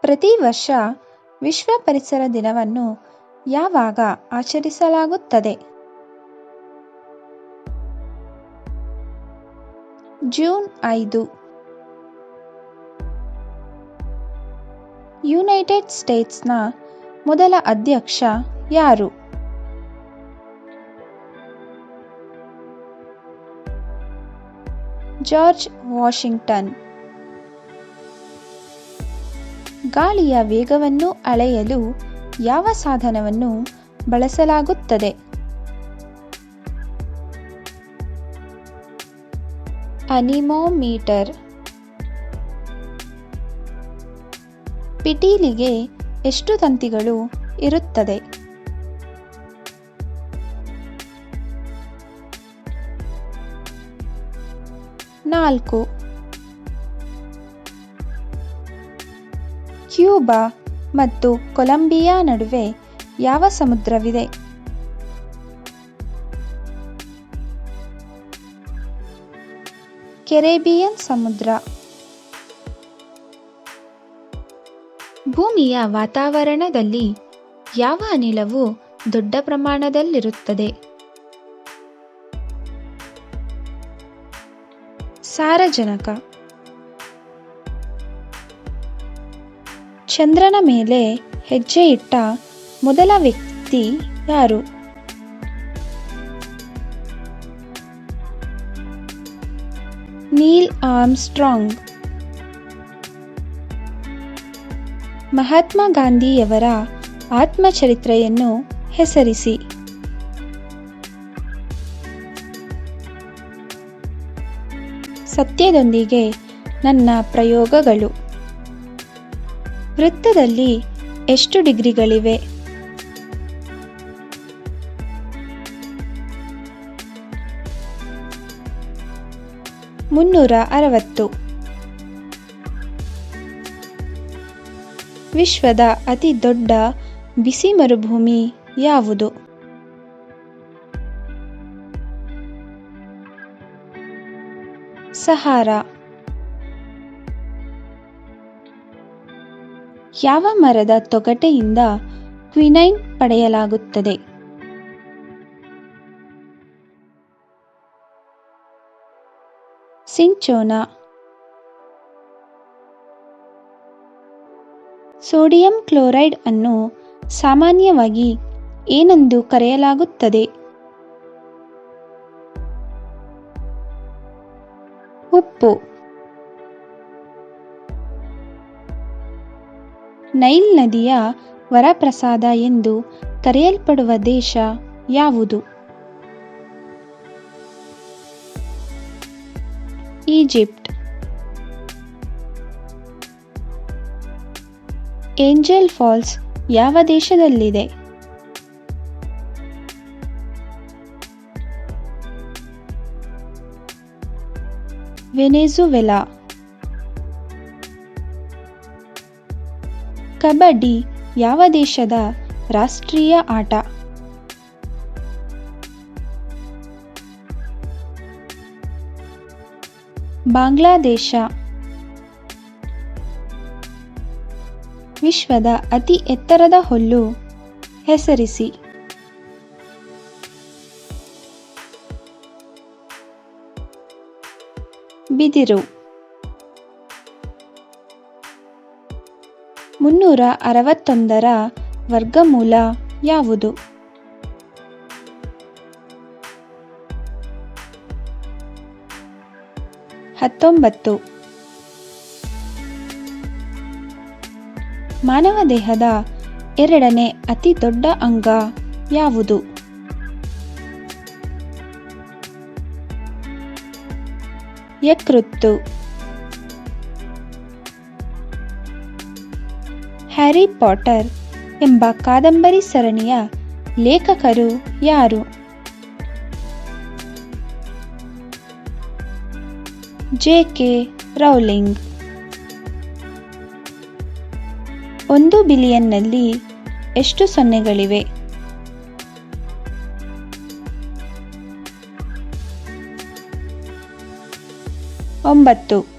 ಪ್ರತಿ ವರ್ಷ ವಿಶ್ವ ಪರಿಸರ ದಿನವನ್ನು ಯಾವಾಗ ಆಚರಿಸಲಾಗುತ್ತದೆ? ಜೂನ್ ಐದು. ಯುನೈಟೆಡ್ ಸ್ಟೇಟ್ಸ್ನ ಮೊದಲ ಅಧ್ಯಕ್ಷ ಯಾರು? George Washington. ಗಾಳಿಯ ವೇಗವನ್ನು ಅಳೆಯಲು ಯಾವ ಸಾಧನವನ್ನು ಬಳಸಲಾಗುತ್ತದೆ? ಅನಿಮೋಮೀಟರ್. ಪಿಟೀಲಿಗೆ ಎಷ್ಟು ತಂತಿಗಳು ಇರುತ್ತದೆ? ನಾಲ್ಕು. ಕ್ಯೂಬಾ ಮತ್ತು ಕೊಲಂಬಿಯಾ ನಡುವೆ ಯಾವ ಸಮುದ್ರವಿದೆ? ಕೆರೆಬಿಯನ್ ಸಮುದ್ರ. ಭೂಮಿಯ ವಾತಾವರಣದಲ್ಲಿ ಯಾವ ಅನಿಲವು ದೊಡ್ಡ ಪ್ರಮಾಣದಲ್ಲಿರುತ್ತದೆ? ಸಾರಜನಕ. ಚಂದ್ರನ ಮೇಲೆ ಹೆಜ್ಜೆ ಇಟ್ಟ ಮೊದಲ ವ್ಯಕ್ತಿ ಯಾರು? ನೀಲ್ ಆರ್ಮ್ಸ್ಟ್ರಾಂಗ್. ಮಹಾತ್ಮ ಗಾಂಧಿಯವರ ಆತ್ಮಚರಿತ್ರೆಯನ್ನು ಹೆಸರಿಸಿ. ಸತ್ಯದೊಂದಿಗೆ ನನ್ನ ಪ್ರಯೋಗಗಳು. ವೃತ್ತದಲ್ಲಿ ಎಷ್ಟು ಡಿಗ್ರಿಗಳಿವೆ? ಮುನ್ನೂರ ಅರವತ್ತು. ವಿಶ್ವದ ಅತಿ ದೊಡ್ಡ ಬಿಸಿ ಮರುಭೂಮಿ ಯಾವುದು? ಸಹಾರಾ ಯಾವ ಮರದ ತೊಗಟೆಯಿಂದ ಕ್ವಿನೈನ್ ಪಡೆಯಲಾಗುತ್ತದೆ? ಸಿಂಚೋನಾ. ಸೋಡಿಯಂ ಕ್ಲೋರೈಡ್ ಅನ್ನು ಸಾಮಾನ್ಯವಾಗಿ ಏನೆಂದು ಕರೆಯಲಾಗುತ್ತದೆ? ಉಪ್ಪು. ನೈಲ್ ನದಿಯ ವರಪ್ರಸಾದ ಎಂದು ಕರೆಯಲ್ಪಡುವ ದೇಶ ಯಾವುದು? ಈಜಿಪ್ಟ್. ಏಂಜಲ್ ಫಾಲ್ಸ್ ಯಾವ ದೇಶದಲ್ಲಿದೆ? ವೆನೆಜುವೆಲಾ. ಕಬಡ್ಡಿ ಯಾವ ದೇಶದ ರಾಷ್ಟ್ರೀಯ ಆಟ? ಬಾಂಗ್ಲಾದೇಶ. ವಿಶ್ವದ ಅತಿ ಎತ್ತರದ ಹುಲ್ಲು ಹೆಸರಿಸಿ. ಬಿದಿರು. ಮುನ್ನೂರ ಅರವತ್ತೊಂದರ ವರ್ಗಮೂಲ ಯಾವುದು? ಹತ್ತೊಂಬತ್ತು. ಮಾನವ ದೇಹದ ಎರಡನೇ ಅತಿ ದೊಡ್ಡ ಅಂಗ ಯಾವುದು? ಯಕೃತ್ತು. ಹ್ಯಾರಿ ಪಾಟರ್ ಎಂಬ ಕಾದಂಬರಿ ಸರಣಿಯ ಲೇಖಕರು ಯಾರು? J K Rowling. ಒಂದು ಬಿಲಿಯನ್ನಲ್ಲಿ ಎಷ್ಟು ಸೊನ್ನೆಗಳಿವೆ? ಒಂಬತ್ತು.